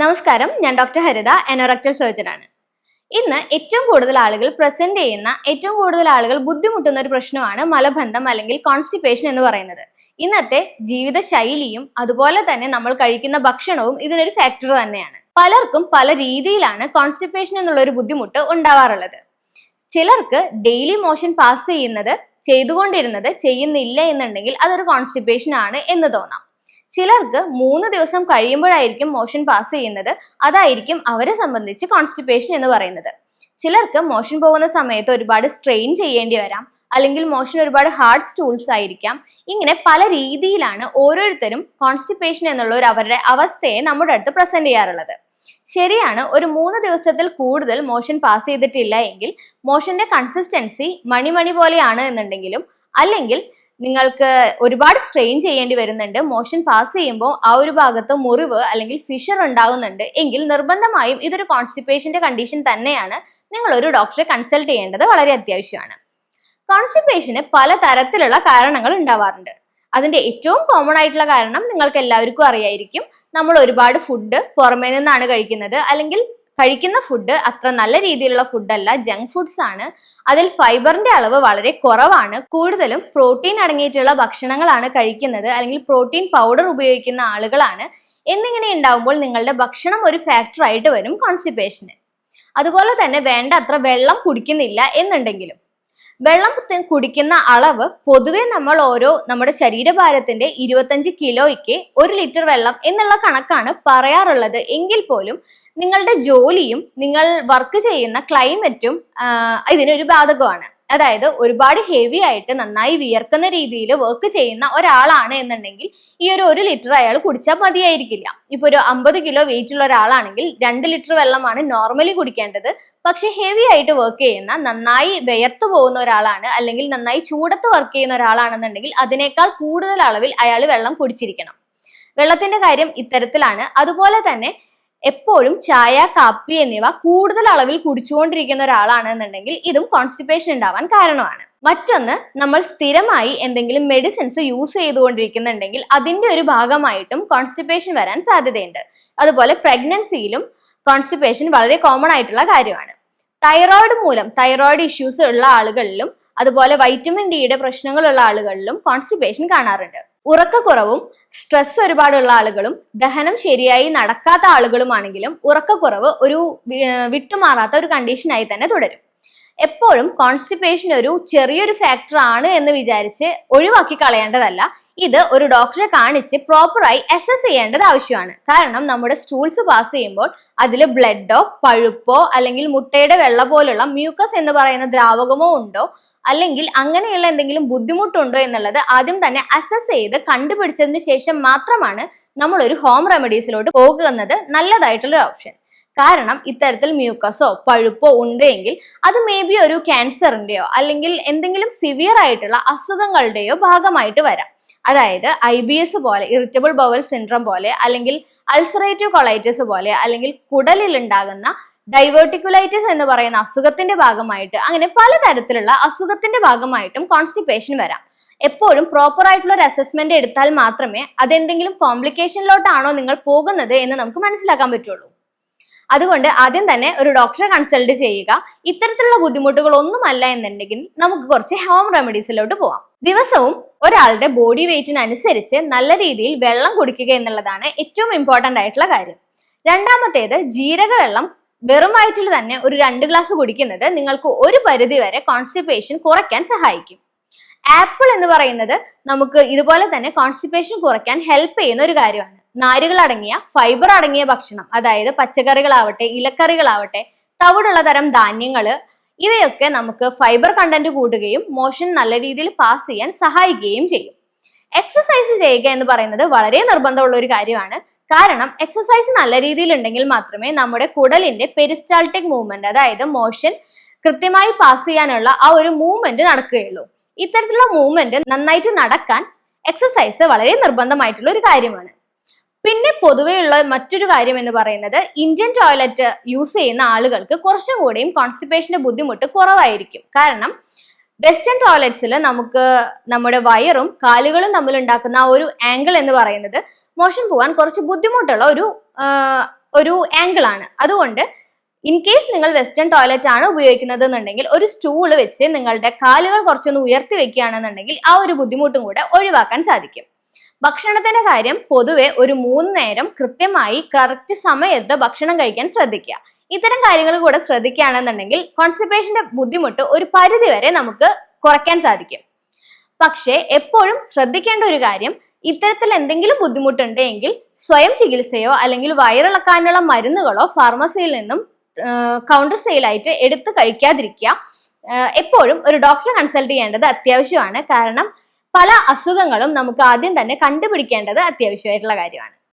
നമസ്കാരം ഞാൻ ഡോക്ടർ ഹരിത എനോറക്ടൽ സർജൻ ആണ്. ഇന്ന് ഏറ്റവും കൂടുതൽ ആളുകൾ പ്രസന്റ് ചെയ്യുന്ന ഏറ്റവും കൂടുതൽ ആളുകൾ ബുദ്ധിമുട്ടുന്ന ഒരു പ്രശ്നമാണ് മലബന്ധം അല്ലെങ്കിൽ കോൺസ്റ്റിപ്പേഷൻ എന്ന് പറയുന്നത്. ഇന്നത്തെ ജീവിത ശൈലിയും അതുപോലെ തന്നെ നമ്മൾ കഴിക്കുന്ന ഭക്ഷണവും ഇതിനൊരു ഫാക്ടർ തന്നെയാണ്. പലർക്കും പല രീതിയിലാണ് കോൺസ്റ്റിപ്പേഷൻ എന്നുള്ള ഒരു ബുദ്ധിമുട്ട് ഉണ്ടാവാറുള്ളത്. ചിലർക്ക് ഡെയിലി മോഷൻ പാസ് ചെയ്യുന്നത് ചെയ്തുകൊണ്ടിരുന്നത് ചെയ്യുന്നില്ല എന്നുണ്ടെങ്കിൽ അതൊരു കോൺസ്റ്റിപ്പേഷൻ ആണ് എന്ന് തോന്നാം. ചിലർക്ക് മൂന്ന് ദിവസം കഴിയുമ്പോഴായിരിക്കും മോഷൻ പാസ് ചെയ്യുന്നത്. അതായിരിക്കും അവരെ സംബന്ധിച്ച് കോൺസ്റ്റിപ്പേഷൻ എന്ന് പറയുന്നത്. ചിലർക്ക് മോഷൻ പോകുന്ന സമയത്ത് ഒരുപാട് സ്ട്രെയിൻ ചെയ്യേണ്ടി വരാം. അല്ലെങ്കിൽ മോഷൻ ഒരുപാട് ഹാർഡ് സ്റ്റൂൾസ് ആയിരിക്കാം. ഇങ്ങനെ പല രീതിയിലാണ് ഓരോരുത്തരും കോൺസ്റ്റിപ്പേഷൻ എന്നുള്ള ഒരു അവരുടെ അവസ്ഥയെ നമ്മുടെ അടുത്ത് പ്രസന്റ് ചെയ്യാറുള്ളത്. ശരിയാണ് ഒരു മൂന്ന് ദിവസത്തിൽ കൂടുതൽ മോഷൻ പാസ് ചെയ്തിട്ടില്ല എങ്കിൽ മോഷന്റെ കൺസിസ്റ്റൻസി മണിമണി പോലെയാണ് എന്നുണ്ടെങ്കിലും അല്ലെങ്കിൽ നിങ്ങൾക്ക് ഒരുപാട് സ്ട്രെയിൻ ചെയ്യേണ്ടി വരുന്നുണ്ട്. മോഷൻ പാസ് ചെയ്യുമ്പോൾ ആ ഒരു ഭാഗത്ത് മുറിവ് അല്ലെങ്കിൽ ഫിഷർ ഉണ്ടാകുന്നുണ്ട്. എങ്കിൽ നിർബന്ധമായും ഇതൊരു കോൺസ്റ്റിപ്പേഷന്റെ കണ്ടീഷൻ തന്നെയാണ് നിങ്ങൾ ഒരു ഡോക്ടറെ കൺസൾട്ട് ചെയ്യേണ്ടത് വളരെ അത്യാവശ്യമാണ്. കോൺസ്റ്റിപ്പേഷന് പല തരത്തിലുള്ള കാരണങ്ങൾ ഉണ്ടാവാറുണ്ട്. അതിന്റെ ഏറ്റവും കോമൺ ആയിട്ടുള്ള കാരണം നിങ്ങൾക്ക് എല്ലാവർക്കും അറിയായിരിക്കും. നമ്മൾ ഒരുപാട് ഫുഡ് പുറമേ നിന്നാണ് കഴിക്കുന്നത്. അല്ലെങ്കിൽ കഴിക്കുന്ന ഫുഡ് അത്ര നല്ല രീതിയിലുള്ള ഫുഡല്ല ജങ്ക് ഫുഡ്സ് ആണ്. അതിൽ ഫൈബറിന്റെ അളവ് വളരെ കുറവാണ്. കൂടുതലും പ്രോട്ടീൻ അടങ്ങിയിട്ടുള്ള ഭക്ഷണങ്ങളാണ് കഴിക്കുന്നത്. അല്ലെങ്കിൽ പ്രോട്ടീൻ പൗഡർ ഉപയോഗിക്കുന്ന ആളുകളാണ്. എന്നിങ്ങനെ ഉണ്ടാവുമ്പോൾ നിങ്ങളുടെ ഭക്ഷണം ഒരു ഫാക്ടറായിട്ട് വരും കോൺസ്റ്റിപ്പേഷന് അതുപോലെ തന്നെ വേണ്ട അത്ര വെള്ളം കുടിക്കുന്നില്ല എന്നുണ്ടെങ്കിലും. വെള്ളം കുടിക്കുന്ന അളവ് പൊതുവെ നമ്മൾ ഓരോ നമ്മുടെ ശരീരഭാരത്തിന്റെ ഇരുപത്തഞ്ച് കിലോയ്ക്ക് ഒരു ലിറ്റർ വെള്ളം എന്നുള്ള കണക്കാണ് പറയാറുള്ളത്. എങ്കിൽ പോലും നിങ്ങളുടെ ജോലിയും നിങ്ങൾ വർക്ക് ചെയ്യുന്ന ക്ലൈമറ്റും ഇതിനൊരു ബാധകമാണ്. അതായത് ഒരുപാട് ഹെവി ആയിട്ട് നന്നായി വിയർക്കുന്ന രീതിയിൽ വർക്ക് ചെയ്യുന്ന ഒരാളാണ് എന്നുണ്ടെങ്കിൽ ഈ ഒരു ഒരു ലിറ്റർ അയാൾ കുടിച്ചാൽ മതിയായിരിക്കില്ല. ഇപ്പൊ ഒരു അമ്പത് കിലോ വെയിറ്റ് ഉള്ള ഒരാളാണെങ്കിൽ രണ്ട് ലിറ്റർ വെള്ളമാണ് നോർമലി കുടിക്കേണ്ടത്. പക്ഷെ ഹെവി ആയിട്ട് വർക്ക് ചെയ്യുന്ന നന്നായി വിയർത്തു പോകുന്ന ഒരാളാണ് അല്ലെങ്കിൽ നന്നായി ചൂടത്ത് വർക്ക് ചെയ്യുന്ന ഒരാളാണെന്നുണ്ടെങ്കിൽ അതിനേക്കാൾ കൂടുതൽ അളവിൽ അയാൾ വെള്ളം കുടിച്ചിരിക്കണം. വെള്ളത്തിന്റെ കാര്യം ഇത്തരത്തിലാണ്. അതുപോലെ തന്നെ എപ്പോഴും ചായ കാപ്പി എന്നിവ കൂടുതൽ അളവിൽ കുടിച്ചുകൊണ്ടിരിക്കുന്ന ഒരാളാണെന്നുണ്ടെങ്കിൽ ഇതും കോൺസ്റ്റിപ്പേഷൻ ഉണ്ടാവാൻ കാരണമാണ്. മറ്റൊന്ന് നമ്മൾ സ്ഥിരമായി എന്തെങ്കിലും മെഡിസിൻസ് യൂസ് ചെയ്തുകൊണ്ടിരിക്കുന്നുണ്ടെങ്കിൽ അതിന്റെ ഒരു ഭാഗമായിട്ടും കോൺസ്റ്റിപ്പേഷൻ വരാൻ സാധ്യതയുണ്ട്. അതുപോലെ പ്രഗ്നൻസിയിലും കോൺസ്റ്റിപ്പേഷൻ വളരെ കോമൺ ആയിട്ടുള്ള കാര്യമാണ്. തൈറോയിഡ് മൂലം തൈറോയിഡ് ഇഷ്യൂസ് ഉള്ള ആളുകളിലും അതുപോലെ വൈറ്റമിൻ ഡിയുടെ പ്രശ്നങ്ങളുള്ള ആളുകളിലും കോൺസ്റ്റിപ്പേഷൻ കാണാറുണ്ട്. ഉറക്കക്കുറവും സ്ട്രെസ് ഒരുപാടുള്ള ആളുകളും ദഹനം ശരിയായി നടക്കാത്ത ആളുകളുമാണെങ്കിലും ഉറക്കക്കുറവ് ഒരു വിട്ടുമാറാത്ത ഒരു കണ്ടീഷനായി തന്നെ തുടരും. എപ്പോഴും കോൺസ്റ്റിപ്പേഷൻ ഒരു ചെറിയൊരു ഫാക്ടർ ആണ് എന്ന് വിചാരിച്ച് ഒഴിവാക്കി കളയേണ്ടതല്ല. ഇത് ഒരു ഡോക്ടറെ കാണിച്ച് പ്രോപ്പറായി അസസ് ചെയ്യേണ്ടത് ആവശ്യമാണ്. കാരണം നമ്മുടെ സ്റ്റൂൾസ് പാസ് ചെയ്യുമ്പോൾ അതിൽ ബ്ലഡോ പഴുപ്പോ അല്ലെങ്കിൽ മുട്ടയുടെ വെള്ള പോലുള്ള മ്യൂക്കസ് എന്ന് പറയുന്ന ദ്രാവകമോ ഉണ്ടോ അല്ലെങ്കിൽ അങ്ങനെയുള്ള എന്തെങ്കിലും ബുദ്ധിമുട്ടുണ്ടോ എന്നുള്ളത് ആദ്യം തന്നെ അസസ് ചെയ്ത് കണ്ടുപിടിച്ചതിന് ശേഷം മാത്രമാണ് നമ്മൾ ഒരു ഹോം റെമഡീസിലോട്ട് പോകുന്നത് നല്ലതായിട്ടുള്ള ഓപ്ഷൻ കാരണം ഇത്തരത്തിൽ മ്യൂക്കസോ പഴുപ്പോ ഉണ്ടെങ്കിൽ അത് മേ ബി ഒരു ക്യാൻസറിന്റെയോ അല്ലെങ്കിൽ എന്തെങ്കിലും സിവിയർ ആയിട്ടുള്ള അസുഖങ്ങളുടെയോ ഭാഗമായിട്ട് വരാം. അതായത് ഐ ബി എസ് പോലെ ഇറിറ്റബിൾ ബവൽ സിൻഡ്രം പോലെ അല്ലെങ്കിൽ അൾസറേറ്റീവ് കൊളൈറ്റിസ് പോലെ അല്ലെങ്കിൽ കുടലിൽ ഉണ്ടാകുന്ന ഡൈവേർട്ടിക്കുലൈറ്റിസ് എന്ന് പറയുന്ന അസുഖത്തിന്റെ ഭാഗമായിട്ട് അങ്ങനെ പലതരത്തിലുള്ള അസുഖത്തിന്റെ ഭാഗമായിട്ടും കോൺസ്റ്റിപ്പേഷൻ വരാം. എപ്പോഴും പ്രോപ്പർ ആയിട്ടുള്ള ഒരു അസസ്മെന്റ് എടുത്താൽ മാത്രമേ അതെന്തെങ്കിലും കോംപ്ലിക്കേഷനിലോട്ടാണോ നിങ്ങൾ പോകുന്നത് എന്ന് നമുക്ക് മനസ്സിലാക്കാൻ പറ്റുള്ളൂ. അതുകൊണ്ട് ആദ്യം തന്നെ ഒരു ഡോക്ടറെ കൺസൾട്ട് ചെയ്യുക. ഇത്തരത്തിലുള്ള ബുദ്ധിമുട്ടുകൾ ഒന്നുമല്ല എന്നുണ്ടെങ്കിൽ നമുക്ക് കുറച്ച് ഹോം റെമഡീസിലോട്ട് പോവാം. ദിവസവും ഒരാളുടെ ബോഡി വെയിറ്റിനനുസരിച്ച് നല്ല രീതിയിൽ വെള്ളം കുടിക്കുക എന്നുള്ളതാണ് ഏറ്റവും ഇമ്പോർട്ടന്റ് ആയിട്ടുള്ള കാര്യം. രണ്ടാമത്തേത് ജീരക വെള്ളം വെറും വയറ്റിൽ തന്നെ ഒരു രണ്ട് ഗ്ലാസ് കുടിക്കുന്നത് നിങ്ങൾക്ക് ഒരു പരിധി വരെ കോൺസ്റ്റിപ്പേഷൻ കുറയ്ക്കാൻ സഹായിക്കും. ആപ്പിൾ എന്ന് പറയുന്നത് നമുക്ക് ഇതുപോലെ തന്നെ കോൺസ്റ്റിപ്പേഷൻ കുറയ്ക്കാൻ ഹെൽപ്പ് ചെയ്യുന്ന ഒരു കാര്യമാണ്. നാരുകൾ അടങ്ങിയ ഫൈബർ അടങ്ങിയ ഭക്ഷണം അതായത് പച്ചക്കറികളാവട്ടെ ഇലക്കറികളാവട്ടെ തവിടുള്ള തരം ധാന്യങ്ങൾ ഇവയൊക്കെ നമുക്ക് ഫൈബർ കണ്ടന്റ് കൂട്ടുകയും മോഷൻ നല്ല രീതിയിൽ പാസ് ചെയ്യാൻ സഹായിക്കുകയും ചെയ്യും. എക്സസൈസ് ചെയ്യുക എന്ന് പറയുന്നത് വളരെ നിർബന്ധമുള്ള ഒരു കാര്യമാണ്. കാരണം എക്സസൈസ് നല്ല രീതിയിൽ ഉണ്ടെങ്കിൽ മാത്രമേ നമ്മുടെ കുടലിന്റെ പെരിസ്റ്റാൾട്ടിക് മൂവ്മെന്റ് അതായത് മോഷൻ കൃത്യമായി പാസ് ചെയ്യാനുള്ള ആ ഒരു മൂവ്മെന്റ് നടക്കുകയുള്ളൂ. ഇത്തരത്തിലുള്ള മൂവ്മെന്റ് നന്നായിട്ട് നടക്കാൻ എക്സസൈസ് വളരെ നിർബന്ധമായിട്ടുള്ള ഒരു കാര്യമാണ്. പിന്നെ പൊതുവെയുള്ള മറ്റൊരു കാര്യം എന്ന് പറയുന്നത് ഇന്ത്യൻ ടോയ്ലറ്റ് യൂസ് ചെയ്യുന്ന ആളുകൾക്ക് കുറച്ചും കൂടിയും കോൺസ്റ്റിപ്പേഷന്റെ ബുദ്ധിമുട്ട് കുറവായിരിക്കും. കാരണം വെസ്റ്റേൺ ടോയ്ലറ്റ്സിൽ നമുക്ക് നമ്മുടെ വയറും കാലുകളും തമ്മിൽ ഉണ്ടാക്കുന്ന ആ ഒരു ആംഗിൾ എന്ന് പറയുന്നത് മോഷൻ പോകാൻ കുറച്ച് ബുദ്ധിമുട്ടുള്ള ഒരു ഒരു ആംഗിൾ ആണ്. അതുകൊണ്ട് ഇൻ കേസ് നിങ്ങൾ വെസ്റ്റേൺ ടോയ്ലറ്റ് ആണ് ഉപയോഗിക്കുന്നത് എന്നുണ്ടെങ്കിൽ ഒരു സ്റ്റൂൾ വെച്ച് നിങ്ങളുടെ കാലുകൾ കുറച്ചൊന്ന് ഉയർത്തി വെക്കുകയാണെന്നുണ്ടെങ്കിൽ ആ ഒരു ബുദ്ധിമുട്ടും കൂടെ ഒഴിവാക്കാൻ സാധിക്കും. ഭക്ഷണത്തിന്റെ കാര്യം പൊതുവെ ഒരു മൂന്ന് നേരം കൃത്യമായി കറക്റ്റ് സമയത്ത് ഭക്ഷണം കഴിക്കാൻ ശ്രദ്ധിക്കുക. ഇത്തരം കാര്യങ്ങൾ കൂടെ ശ്രദ്ധിക്കുകയാണെന്നുണ്ടെങ്കിൽ കോൺസ്റ്റിപ്പേഷന്റെ ബുദ്ധിമുട്ട് ഒരു പരിധി വരെ നമുക്ക് കുറയ്ക്കാൻ സാധിക്കും. പക്ഷേ എപ്പോഴും ശ്രദ്ധിക്കേണ്ട ഒരു കാര്യം ഇത്തരത്തിൽ എന്തെങ്കിലും ബുദ്ധിമുട്ടുണ്ട് എങ്കിൽ സ്വയം ചികിത്സയോ അല്ലെങ്കിൽ വയറിളക്കാനുള്ള മരുന്നുകളോ ഫാർമസിയിൽ നിന്നും കൗണ്ടർ സെയിലായിട്ട് എടുത്ത് കഴിക്കാതിരിക്കുക. എപ്പോഴും ഒരു ഡോക്ടറെ കൺസൾട്ട് ചെയ്യേണ്ടത് അത്യാവശ്യമാണ്. കാരണം പല അസുഖങ്ങളും നമുക്ക് ആദ്യം തന്നെ കണ്ടുപിടിക്കേണ്ടത് അത്യാവശ്യമായിട്ടുള്ള കാര്യമാണ്.